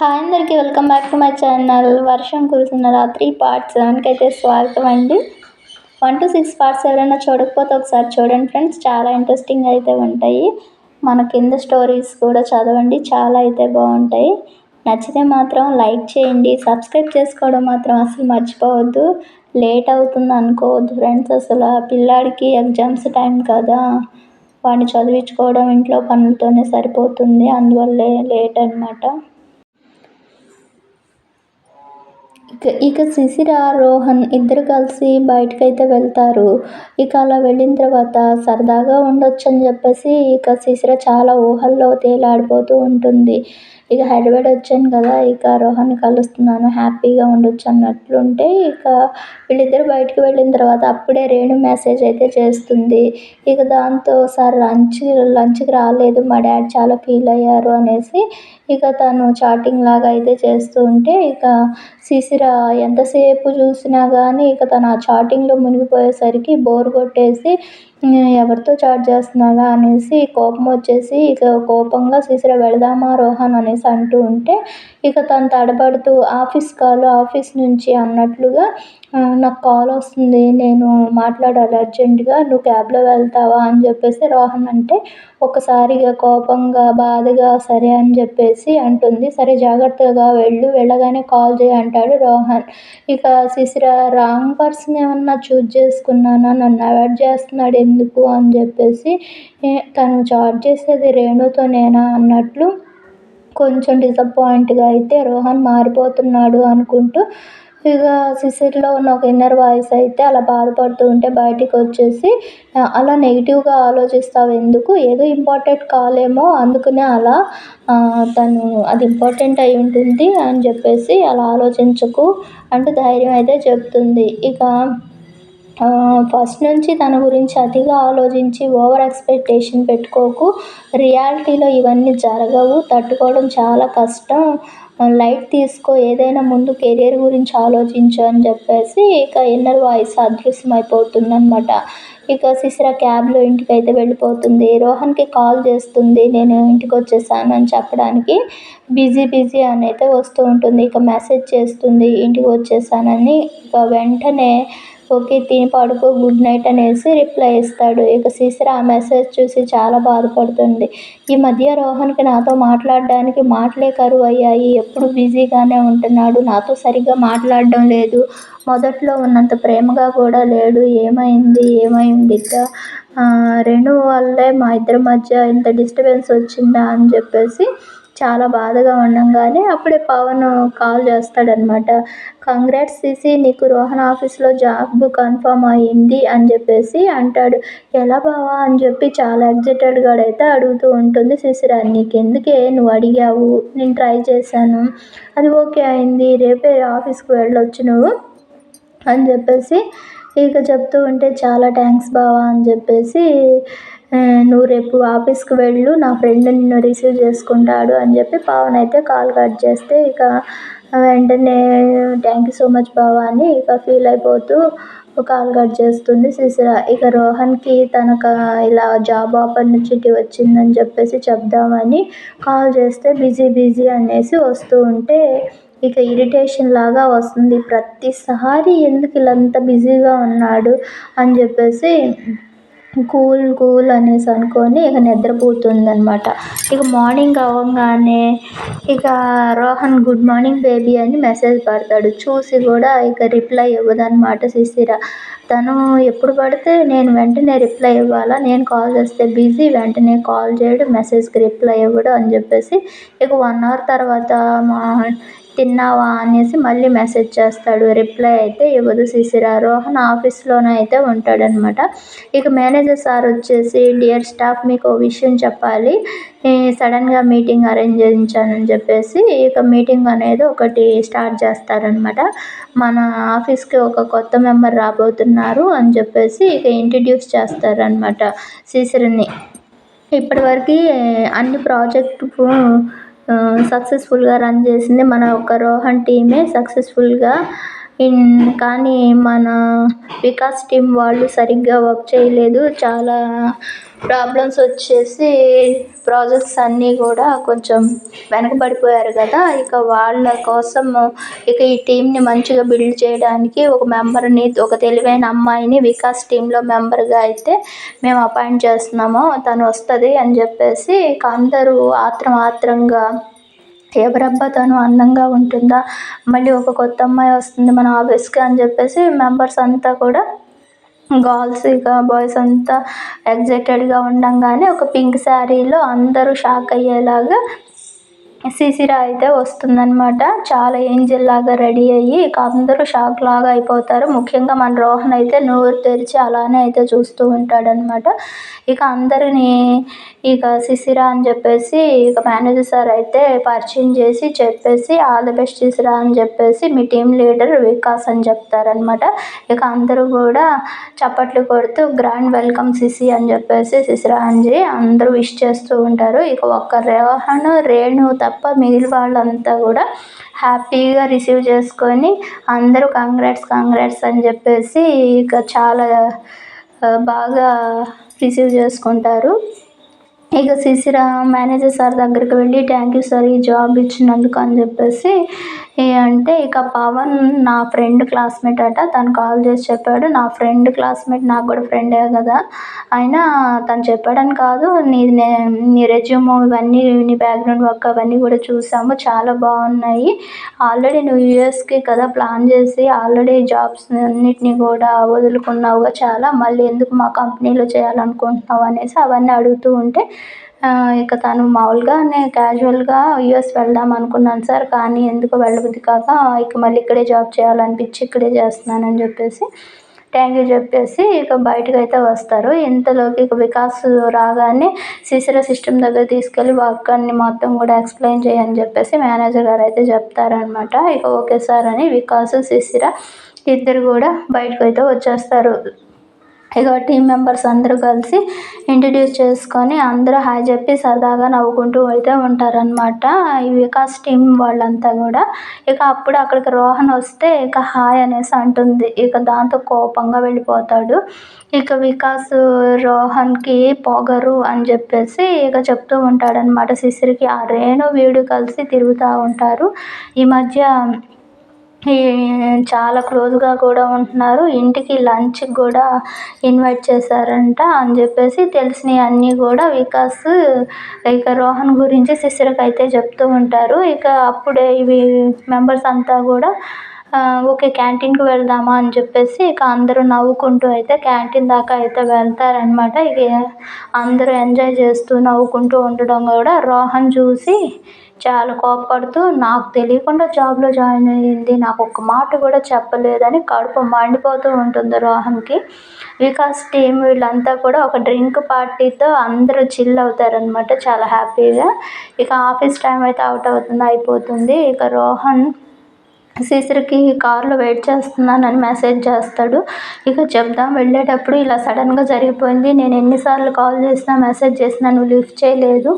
Hi అందరికీ welcome back to my channel. వర్షం కురుస్తున్న రాత్రి పార్ట్ సెవెన్కి అయితే స్వాగతం అండి. వన్ టు సిక్స్ పార్ట్స్ ఎవరైనా చూడకపోతే ఒకసారి చూడండి ఫ్రెండ్స్ చాలా ఇంట్రెస్టింగ్ అయితే ఉంటాయి. మన కింద స్టోరీస్ కూడా చదవండి. చాలా అయితే బాగుంటాయి. నచ్చితే మాత్రం లైక్ చేయండి. సబ్స్క్రైబ్ చేసుకోవడం మాత్రం అసలు మర్చిపోవద్దు. లేట్ అవుతుంది అనుకోవద్దు ఫ్రెండ్స్ అసలు. ఆ పిల్లాడికి ఎగ్జామ్స్ టైం కదా. వాడిని చదివించుకోవడం ఇంట్లో పనులతోనే సరిపోతుంది. అందువల్లే లేట్ అనమాట ఇక ఇక శిశిర రోహన్ ఇద్దరు కలిసి బయటకైతే వెళ్తారు. ఇక అలా వెళ్ళిన తర్వాత సరదాగా ఉండొచ్చు అని చెప్పేసి ఇక శిశిర చాలా ఊహల్లో తేలాడిపోతూ ఉంటుంది. ఇక హైదరాబాద్ వచ్చాను కదా ఇక రోహన్ కలుస్తున్నాను హ్యాపీగా ఉండొచ్చు అన్నట్లుంటే ఇక వీళ్ళిద్దరు బయటకు వెళ్ళిన తర్వాత అప్పుడే రేణు మెసేజ్ అయితే చేస్తుంది. ఇక దాంతో సార్ లంచ్ లంచ్కి రాలేదు మా డాడీ చాలా ఫీల్ అయ్యారు అనేసి ఇక తను చాటింగ్ లాగా అయితే చేస్తూ ఉంటే ఇక శిశిర ఎంతసేపు చూసినా కానీ ఇక తను ఆ చాటింగ్లో మునిగిపోయేసరికి బోర్ కొట్టేసి ఎవరితో చాట్ చేస్తున్నాడా అనేసి కోపం వచ్చేసి ఇక కోపంగా శిశిర వెళదామా రోహన్ అనేసి అంటూ ఉంటే ఇక తను తడబడుతూ ఆఫీస్ కాల్ ఆఫీస్ నుంచి అన్నట్లుగా నాకు కాల్ వస్తుంది నేను మాట్లాడాలి అర్జెంటుగా నువ్వు క్యాబ్లో వెళ్తావా? అని చెప్పేసి రోహన్ అంటే ఒకసారిగా కోపంగా బాధగా సరే అని చెప్పేసి అంటుంది. సరే జాగ్రత్తగా వెళ్ళు వెళ్ళగానే కాల్ చేయి అంటాడు రోహన్. ఇక శిశిర రాంగ్ పర్సన్ ఏమన్నా చూజ్ చేసుకున్నానా? నన్ను అవాయిడ్ చేస్తున్నాడు ఎందుకు అని చెప్పేసి తను చాట్ చేసేది రేణుతోనేనా అన్నట్లు కొంచెం డిసప్పాయింట్గా అయితే రోహన్ మారిపోతున్నాడు అనుకుంటూ ఇక సిసిర్లో ఉన్న ఒక ఇన్నర్ వాయిస్ అయితే అలా బాధపడుతూ ఉంటే బయటికి వచ్చేసి అలా నెగిటివ్గా ఆలోచిస్తావు ఎందుకు? ఏదో ఇంపార్టెంట్ కాలేమో అందుకనే అలా తను అది ఇంపార్టెంట్ అయి ఉంటుంది అని చెప్పేసి అలా ఆలోచించకు అంటూ ధైర్యం అయితే చెప్తుంది. ఇక ఫస్ట్ నుంచి తన గురించి అతిగా ఆలోచించి ఓవర్ ఎక్స్పెక్టేషన్ పెట్టుకోకు. రియాలిటీలో ఇవన్నీ జరగవు. తట్టుకోవడం చాలా కష్టం. లైట్ తీసుకో. ఏదైనా ముందు కెరియర్ గురించి ఆలోచించు అని చెప్పేసి ఇక ఇన్నర్ వాయిస్ అదృశ్యం అనమాట ఇక శిశిర క్యాబ్లో ఇంటికి అయితే వెళ్ళిపోతుంది. రోహన్కి కాల్ చేస్తుంది. నేను ఇంటికి వచ్చేసాను అని చెప్పడానికి. బిజీ బిజీ అని అయితే వస్తూ ఉంటుంది. ఇక మెసేజ్ చేస్తుంది. ఇంటికి వచ్చేసానని. ఇక వెంటనే ఓకే తిని పడుకో గుడ్ నైట్ అనేసి రిప్లై ఇస్తాడు. ఇక శిశిర ఆ మెసేజ్ చూసి చాలా బాధపడుతుంది. ఈ మధ్య రోహన్కి నాతో మాట్లాడడానికి మాటలే కరువు అయ్యాయి ఎప్పుడు బిజీగానే ఉంటున్నాడు. నాతో సరిగ్గా మాట్లాడడం లేదు. మొదట్లో ఉన్నంత ప్రేమగా కూడా లేడు. ఏమైంది? ఏమైంది రెండు వల్లే మా ఇద్దరి మధ్య ఇంత డిస్టర్బెన్స్ వచ్చిందా అని చెప్పేసి చాలా బాధగా ఉండంగానే అప్పుడే పవన్ కాల్ చేస్తాడనమాట. కంగ్రాట్స్ సిసి నీకు రోహన్ ఆఫీస్లో జాబ్ కన్ఫర్మ్ అయ్యింది అని చెప్పేసి అంటాడు. ఎలా బావా? అని చెప్పి చాలా ఎగ్జైటెడ్గా అయితే అడుగుతూ ఉంటుంది సిసిరా నీకు ఎందుకే నువ్వు అడిగావు? నేను ట్రై చేశాను. అది ఓకే అయింది. రేపే ఆఫీస్కి వెళ్ళొచ్చు నువ్వు అని చెప్పేసి ఇక చెప్తూ ఉంటే చాలా థ్యాంక్స్ బావా అని చెప్పేసి నువ్వు రేపు ఆఫీస్కి వెళ్ళు నా ఫ్రెండ్ నిన్ను రిసీవ్ చేసుకుంటాడు అని చెప్పి పవన్ అయితే కాల్ కట్ చేస్తే ఇక వెంటనే థ్యాంక్ యూ సో మచ్ బావా అని ఇక ఫీల్ అయిపోతూ కాల్ కట్ చేస్తుంది శిశిర ఇక రోహన్కి తనకు ఇలా జాబ్ ఆపర్చునిటీ వచ్చిందని చెప్పేసి చెప్దామని కాల్ చేస్తే బిజీ బిజీ అనేసి వస్తూ ఉంటే ఇక ఇరిటేషన్ లాగా వస్తుంది. ప్రతిసారి ఎందుకు ఇలా అంత బిజీగా ఉన్నాడు అని చెప్పేసి కూల్ కూల్ అనేసి అనుకొని ఇక నిద్రపోతుందనమాట ఇక మార్నింగ్ అవ్వగానే ఇక రోహన్ గుడ్ మార్నింగ్ బేబీ అని మెసేజ్ పెడతాడు. చూసి కూడా ఇక రిప్లై ఇవ్వదనమాట శిశిర తను ఎప్పుడు పడితే నేను వెంటనే రిప్లై ఇవ్వాలా? నేను కాల్ చేస్తే బిజీ వెంటనే కాల్ చేయడు మెసేజ్కి రిప్లై ఇవ్వడు అని చెప్పేసి ఇక వన్ అవర్ తర్వాత మా తిన్నావా అనేసి మళ్ళీ మెసేజ్ చేస్తాడు. రిప్లై అయితే ఇవ్వదు సిసిరా రోహన్ ఆఫీస్లోనే అయితే ఉంటాడనమాట. ఇక మేనేజర్ సార్ వచ్చేసి డియర్ స్టాఫ్ మీకు ఓ విషయం చెప్పాలి. సడన్గా మీటింగ్ అరేంజ్ చేయించానని చెప్పేసి ఇక మీటింగ్ అనేది ఒకటి స్టార్ట్ చేస్తారనమాట. మన ఆఫీస్కి ఒక కొత్త మెంబర్ రాబోతున్నారు అని చెప్పేసి ఇక ఇంట్రడ్యూస్ చేస్తారనమాట సిసిరిని ఇప్పటివరకు అన్ని ప్రాజెక్టు సక్సెస్ఫుల్గా రన్ చేసింది మన ఒక రోహన్ టీమే సక్సెస్ఫుల్గా కానీ మన వికాస్ టీం వాళ్ళు సరిగ్గా వర్క్ చేయలేదు. చాలా ప్రాబ్లమ్స్ వచ్చేసి ప్రాజెక్ట్స్ అన్నీ కూడా కొంచెం వెనకబడిపోయారు కదా. ఇక వాళ్ళ కోసం ఇక ఈ టీంని మంచిగా బిల్డ్ చేయడానికి ఒక మెంబర్ని ఒక తెలివైన అమ్మాయిని వికాస్ టీంలో మెంబర్గా అయితే మేము అపాయింట్ చేస్తున్నాము. తను వస్తుంది అని చెప్పేసి ఇక అందరూ ఆత్రం ఆత్రంగా ఎవరబ్బా తను అందంగా ఉంటుందా? మళ్ళీ ఒక కొత్త అమ్మాయి వస్తుంది మన ఆఫీస్కి అని చెప్పేసి మెంబర్స్ అంతా కూడా గర్ల్స్ ఇక బాయ్స్ అంతా ఎగ్జైటెడ్గా ఉండంగానే ఒక పింక్ శారీలో అందరూ షాక్ అయ్యేలాగా శిశిర అయితే వస్తుందన్నమాట. చాలా ఏంజల్ లాగా రెడీ అయ్యి ఇక అందరూ షాక్ లాగా అయిపోతారు. ముఖ్యంగా మన రోహన్ అయితే నోరు తెరిచి అలానే అయితే చూస్తూ ఉంటాడనమాట ఇక అందరినీ ఇక సిసిరా అని చెప్పేసి ఇక మేనేజర్ సార్ అయితే పరిచయం చేసి చెప్పేసి ఆల్ ది బెస్ట్ సిసిరా అని చెప్పేసి మీ టీం లీడర్ వికాస్ అని చెప్తారనమాట ఇక అందరూ కూడా చప్పట్లు కొడుతూ గ్రాండ్ వెల్కమ్ సిసి అని చెప్పేసి సిసిరా అని అందరూ విష్ చేస్తూ ఉంటారు. ఇక ఒక్క రోహన్ రేణు తప్ప మిగిలిన వాళ్ళంతా కూడా హ్యాపీగా రిసీవ్ చేసుకొని అందరూ కంగ్రాట్స్ కంగ్రాట్స్ అని చెప్పేసి ఇక చాలా బాగా రిసీవ్ చేసుకుంటారు. ఇక శిశిర మేనేజర్ సార్ దగ్గరికి వెళ్ళి థ్యాంక్ యూ సార్ ఈ జాబ్ ఇచ్చినందుకు అని చెప్పేసి ఏ అంటే ఇక పవన్ నా ఫ్రెండ్ క్లాస్మేట్ అట తను కాల్ చేసి చెప్పాడు నా ఫ్రెండ్ క్లాస్మేట్ నాకు కూడా ఫ్రెండే కదా అయినా తను చెప్పాడని కాదు నీ నీ రెజ్యూమ్ ఇవన్నీ నీ బ్యాక్గ్రౌండ్ వర్క్ అవన్నీ కూడా చూసాము చాలా బాగున్నాయి ఆల్రెడీ నువ్వు యూఎస్కి కదా ప్లాన్ చేసి ఆల్రెడీ జాబ్స్ అన్నిటిని కూడా వదులుకున్నావుగా చాలా మళ్ళీ ఎందుకు మా కంపెనీలో చేయాలనుకుంటున్నావు అనేసి అవన్నీ అడుగుతూ ఉంటే ఇక తను మామూలుగా నేను క్యాజువల్గా యూఎస్ వెళ్దాం అనుకున్నాను సార్ కానీ ఎందుకో వెళ్ళబుద్ధి కాక ఇక మళ్ళీ ఇక్కడే జాబ్ చేయాలనిపించి ఇక్కడే చేస్తున్నానని చెప్పేసి థ్యాంక్ యూ చెప్పేసి ఇక బయటకు అయితే వస్తారు. ఇంతలోకి ఇక వికాస్ రాగానే సిసిర సిస్టమ్ దగ్గర తీసుకెళ్ళి వర్క్ అన్ని మొత్తం కూడా ఎక్స్ప్లెయిన్ చేయని చెప్పేసి మేనేజర్ గారు అయితే చెప్తారనమాట. ఇక ఓకే సార్ అని వికాస్ శిశిర ఇద్దరు కూడా బయటకు అయితే వచ్చేస్తారు. ఇక టీం మెంబర్స్ అందరూ కలిసి ఇంట్రడ్యూస్ చేసుకొని అందరూ హాయ్ చెప్పి సరదాగా నవ్వుకుంటూ అయితే ఉంటారనమాట ఈ వికాస్ టీం వాళ్ళంతా కూడా. ఇక అప్పుడు అక్కడికి రోహన్ వస్తే ఇక హాయ్ అనేసి అంటుంది. ఇక దాంతో కోపంగా వెళ్ళిపోతాడు. ఇక వికాస్ రోహన్కి పొగరు అని చెప్పేసి ఇక చెప్తూ ఉంటాడనమాట శిశిరికి ఆ రేణు వీడు కలిసి తిరుగుతూ ఉంటారు. ఈ మధ్య చాలా క్లోజ్గా కూడా ఉంటున్నారు. ఇంటికి లంచ్కి కూడా ఇన్వైట్ చేశారంట అని చెప్పేసి తెలిసినవి అన్నీ కూడా వికాస్ ఇక రోహన్ గురించి శిశిరకు అయితే చెప్తూ ఉంటారు. ఇక అప్పుడే ఇవి మెంబర్స్ అంతా కూడా ఓకే క్యాంటీన్కి వెళ్దామా అని చెప్పేసి ఇక అందరూ నవ్వుకుంటూ అయితే క్యాంటీన్ దాకా అయితే వెళ్తారనమాట ఇక అందరూ ఎంజాయ్ చేస్తూ నవ్వుకుంటూ ఉండడం కూడా రోహన్ చూసి చాలా కోపడుతూ నాకు తెలియకుండా జాబ్లో జాయిన్ అయ్యింది నాకు ఒక్క మాట కూడా చెప్పలేదని కడుపు మండిపోతూ ఉంటుంది రోహన్కి. వికాస్ టీం వీళ్ళంతా కూడా ఒక డ్రింక్ పార్టీతో అందరూ చిల్ అవుతారనమాట చాలా హ్యాపీగా ఇక ఆఫీస్ టైం అయితే అవుట్ అవుతుంది అయిపోతుంది. ఇక రోహన్ శిశిరకి కారులో వెయిట్ చేస్తున్నానని మెసేజ్ చేస్తాడు. ఇక చెప్దాం వెళ్ళేటప్పుడు ఇలా సడన్గా జరిగిపోయింది. నేను ఎన్నిసార్లు కాల్ చేసినా మెసేజ్ చేసినా నువ్వు లిఫ్ట్ చేయలేదు.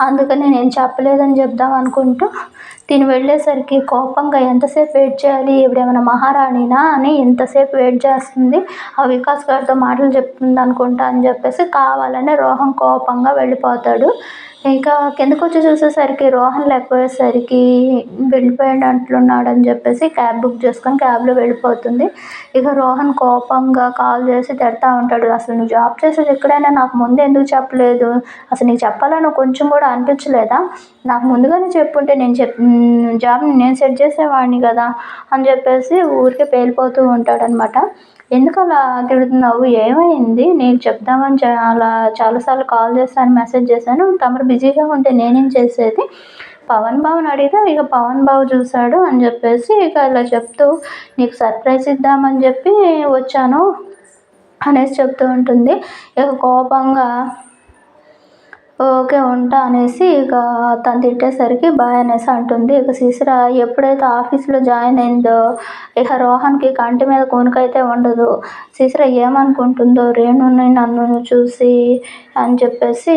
అందుకని నేను చెప్పలేదని చెప్దాం అనుకుంటూ తిని వెళ్ళేసరికి కోపంగా ఎంతసేపు వెయిట్ చేయాలి? ఇవిడేమైనా మహారాణినా అని ఎంతసేపు వెయిట్ చేస్తుంది? ఆ వికాస్ గారితో మాటలు చెప్తుంది అనుకుంటా అని చెప్పేసి కావాలనే రోహన్ కోపంగా వెళ్ళిపోతాడు. ఇంకా కిందకు వచ్చి చూసేసరికి రోహన్ లేకపోయేసరికి వెళ్ళిపోయినట్లున్నాడు అని చెప్పేసి క్యాబ్ బుక్ చేసుకొని క్యాబ్లో వెళ్ళిపోతుంది. ఇక రోహన్ కోపంగా కాల్ చేసి తిడతా ఉంటాడు. అసలు నువ్వు జాబ్ చేసేది ఎక్కడైనా? నాకు ముందు ఎందుకు చెప్పలేదు? అసలు నీకు చెప్పాలని కొంచెం కూడా అనిపించలేదా? నాకు ముందుగానే చెప్పుంటే నేను చెప్ జాబ్ నేను సెట్ చేసేవాడిని కదా? అని చెప్పేసి ఊరికే పేలిపోతూ ఉంటాడనమాట. ఎందుకు అలా తిడుతున్నావు? ఏమైంది? నేను చెప్దామని చాలా చాలాసార్లు కాల్ చేశాను మెసేజ్ చేశాను. తమరు బిజీగా ఉంటే నేనేం చేసేది? పవన్ బాబుని అడిగితే ఇక పవన్ బాబు చూశాడు అని చెప్పేసి ఇక ఇలా చెప్తూ నీకు సర్ప్రైజ్ ఇద్దామని చెప్పి వచ్చాను అనేసి చెప్తూ ఉంటుంది. ఇక కోపంగా ఓకే ఉంటా అనేసి ఇక తను తిట్టేసరికి బాయ్ అనేసి అంటుంది. ఇక శిశిర ఎప్పుడైతే ఆఫీస్లో జాయిన్ అయిందో ఇక రోహన్కి కంటి మీద కొనుకైతే ఉండదు. శిశిర ఏమనుకుంటుందో రేణుని నన్ను చూసి అని చెప్పేసి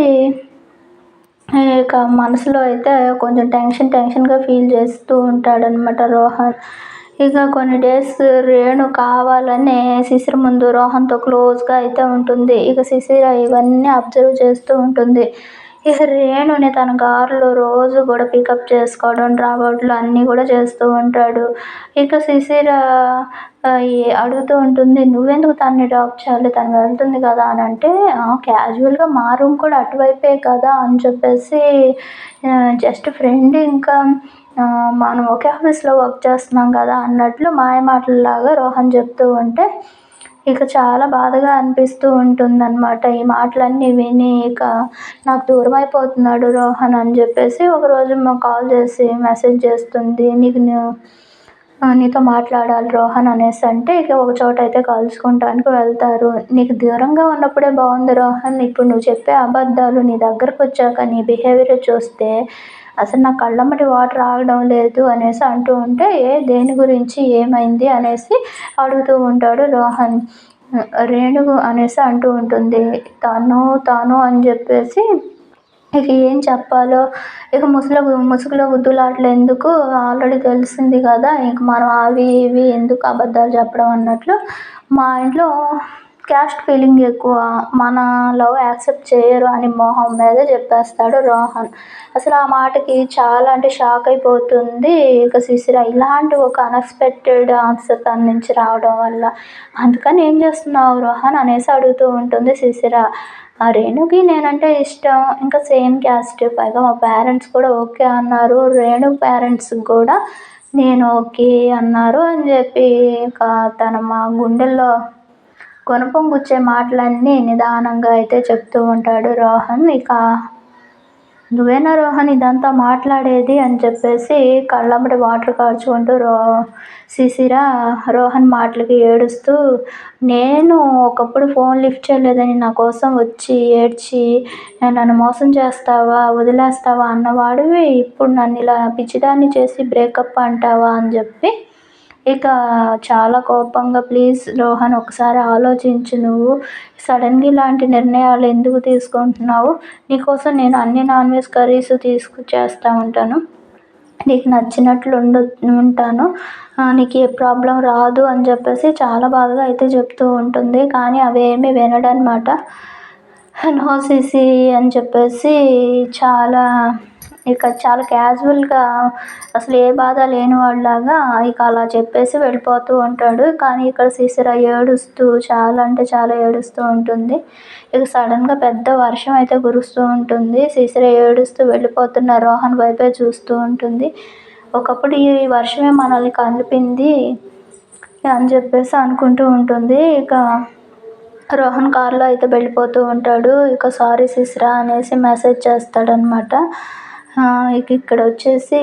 ఇక మనసులో అయితే కొంచెం టెన్షన్ టెన్షన్గా ఫీల్ చేస్తూ ఉంటాడనమాట రోహన్. ఇక కొన్ని డేస్ రేణు కావాలనే శిశిర ముందు రోహన్తో క్లోజ్గా అయితే ఉంటుంది. ఇక శిశిర ఇవన్నీ అబ్జర్వ్ చేస్తూ ఉంటుంది. ఇక రేణుని తన కారులో రోజు కూడా పికప్ చేసుకోవడం రావట్లు అన్నీ కూడా చేస్తూ ఉంటాడు. ఇక శిశిర అడుగుతూ ఉంటుంది నువ్వెందుకు తనని డ్రాప్ చేయాలి? తను వెళ్తుంది కదా అని అంటే క్యాజువల్గా మా రూమ్ కూడా అటువైపే కదా అని చెప్పేసి జస్ట్ ఫ్రెండ్ ఇంకా మనం ఒకే ఆఫీస్లో వర్క్ చేస్తున్నాం కదా అన్నట్లు మాయ మాటలలాగా రోహన్ చెప్తూ ఉంటే ఇక చాలా బాధగా అనిపిస్తూ ఉంటుంది అనమాట ఈ మాటలన్నీ విని ఇక నాకు దూరం అయిపోతున్నాడు రోహన్ అని చెప్పేసి ఒకరోజు మాకు కాల్ చేసి మెసేజ్ చేస్తుంది. నీకు నీతో మాట్లాడాలి రోహన్ అనేసి అంటే ఇక ఒక చోట అయితే కలుసుకుంటానికి వెళ్తారు. నీకు దూరంగా ఉన్నప్పుడే బాగుంది రోహన్. ఇప్పుడు నువ్వు చెప్పే అబద్ధాలు నీ దగ్గరకు వచ్చాక నీ బిహేవియర్ చూస్తే అసలు నా కళ్ళమ్మటి వాటర్ ఆగడం లేదు అనేసి అంటూ ఉంటే ఏ దేని గురించి ఏమైంది అనేసి అడుగుతూ ఉంటాడు రోహన్. రేణుగు అనేసి అంటూ ఉంటుంది తాను తాను అని చెప్పేసి ఇక ఏం చెప్పాలో? ఇక ముసుగులో ముసుగులో గుద్దులాటలు ఎందుకు? ఆల్రెడీ తెలిసింది కదా ఇంక మనం అవి ఇవి ఎందుకు అబద్ధాలు చెప్పడం అన్నట్లు మా ఇంట్లో క్యాస్ట్ ఫీలింగ్ ఎక్కువ. మన లవ్ యాక్సెప్ట్ చేయరు అని మొహం మీద చెప్పేస్తాడు రోహన్. అసలు ఆ మాటకి చాలా అంటే షాక్ అయిపోతుంది ఇక శిశిర ఇలాంటి ఒక అన్ఎక్స్పెక్టెడ్ ఆన్సర్ తన నుంచి రావడం వల్ల. అందుకని ఏం చేస్తున్నావు రోహన్ అనేసి అడుగుతూ ఉంటుంది శిశిర ఆ రేణుకి నేనంటే ఇష్టం. ఇంకా సేమ్ క్యాస్ట్. పైగా మా పేరెంట్స్ కూడా ఓకే అన్నారు. రేణు పేరెంట్స్ కూడా నేను ఓకే అన్నారు అని చెప్పి ఇక తన మా గుండెల్లో గుణపం గుచ్చే మాటలన్నీ నిదానంగా అయితే చెప్తూ ఉంటాడు రోహన్. ఇక నువ్వేనా రోహన్? ఇదంతా మాట్లాడేది అని చెప్పేసి కళ్ళమ్మటి వాటర్ కార్చుకుంటూ రో సిసిరా రోహన్ మాటలకి ఏడుస్తూ నేను ఒకప్పుడు ఫోన్ లిఫ్ట్ చేయలేదని నా కోసం వచ్చి ఏడ్చి నన్ను మోసం చేస్తావా? వదిలేస్తావా? అన్నవాడివి. ఇప్పుడు నన్ను ఇలా పిచ్చిదాన్ని చేసి బ్రేకప్ అంటావా అని చెప్పి ఇక చాలా కోపంగా ప్లీజ్ రోహన్ ఒకసారి ఆలోచించు నువ్వు. సడన్గా ఇలాంటి నిర్ణయాలు ఎందుకు తీసుకుంటున్నావు? నీకోసం నేను అన్ని నాన్ వెజ్ కర్రీస్ తీసుకు చేస్తూ ఉంటాను. నీకు నచ్చినట్లు ఉండు ఉంటాను. నీకు ఏ ప్రాబ్లం రాదు అని చెప్పేసి చాలా బాధగా అయితే చెప్తూ ఉంటుంది. కానీ అవేమీ వినడనమాట. నో సిసి అని చెప్పేసి చాలా ఇక చాలా క్యాజువల్గా అసలు ఏ బాధ లేని వాళ్ళలాగా ఇక అలా చెప్పేసి వెళ్ళిపోతూ ఉంటాడు. కానీ ఇక్కడ శిశిర ఏడుస్తూ చాలా అంటే చాలా ఏడుస్తూ ఉంటుంది. ఇక సడన్గా పెద్ద వర్షం అయితే కురుస్తూ ఉంటుంది. శిశిర ఏడుస్తూ వెళ్ళిపోతున్న రోహన్ వైపే చూస్తూ ఉంటుంది. ఒకప్పుడు ఈ వర్షమే మనల్ని కలిపింది అని చెప్పేసి అనుకుంటూ ఉంటుంది. ఇక రోహన్ కార్లో అయితే వెళ్ళిపోతూ ఉంటాడు. ఇక సారీ శిశిర అనేసి మెసేజ్ చేస్తాడనమాట ఇక్కడ వచ్చేసి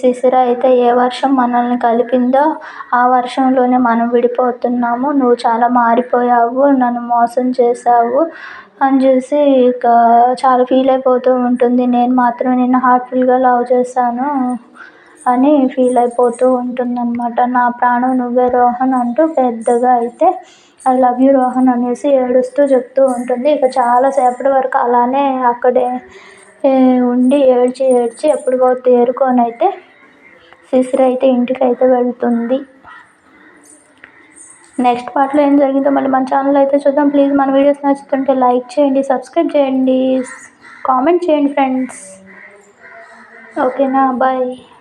శిశిర అయితే ఏ వర్షం మనల్ని కలిపిందో ఆ వర్షంలోనే మనం విడిపోతున్నాము. నువ్వు చాలా మారిపోయావు నన్ను మోసం చేసావు అని చూసి ఇక చాలా ఫీల్ అయిపోతూ ఉంటుంది. నేను మాత్రం నిన్ను హార్ట్ఫుల్గా లవ్ చేశాను అని ఫీల్ అయిపోతూ ఉంటుందన్నమాట. నా ప్రాణం నువ్వే రోహన్ అంటూ పెద్దగా అయితే ఐ లవ్ యూ రోహన్ అనేసి ఏడుస్తూ చెప్తూ ఉంటుంది. ఇక చాలా సేపటి వరకు అలానే అక్కడే ఉండి ఏడ్చి ఏడ్చి ఎప్పుడుకో తేరుకొని అయితే అయితే ఇంటికి అయితే వెళ్తుంది. నెక్స్ట్ పార్ట్లో ఏం జరిగిందో మళ్ళీ మన ఛానల్ అయితే చూద్దాం. ప్లీజ్ మన వీడియోస్ నచ్చుతుంటే లైక్ చేయండి సబ్స్క్రైబ్ చేయండి కామెంట్ చేయండి ఫ్రెండ్స్. ఓకేనా? బాయ్.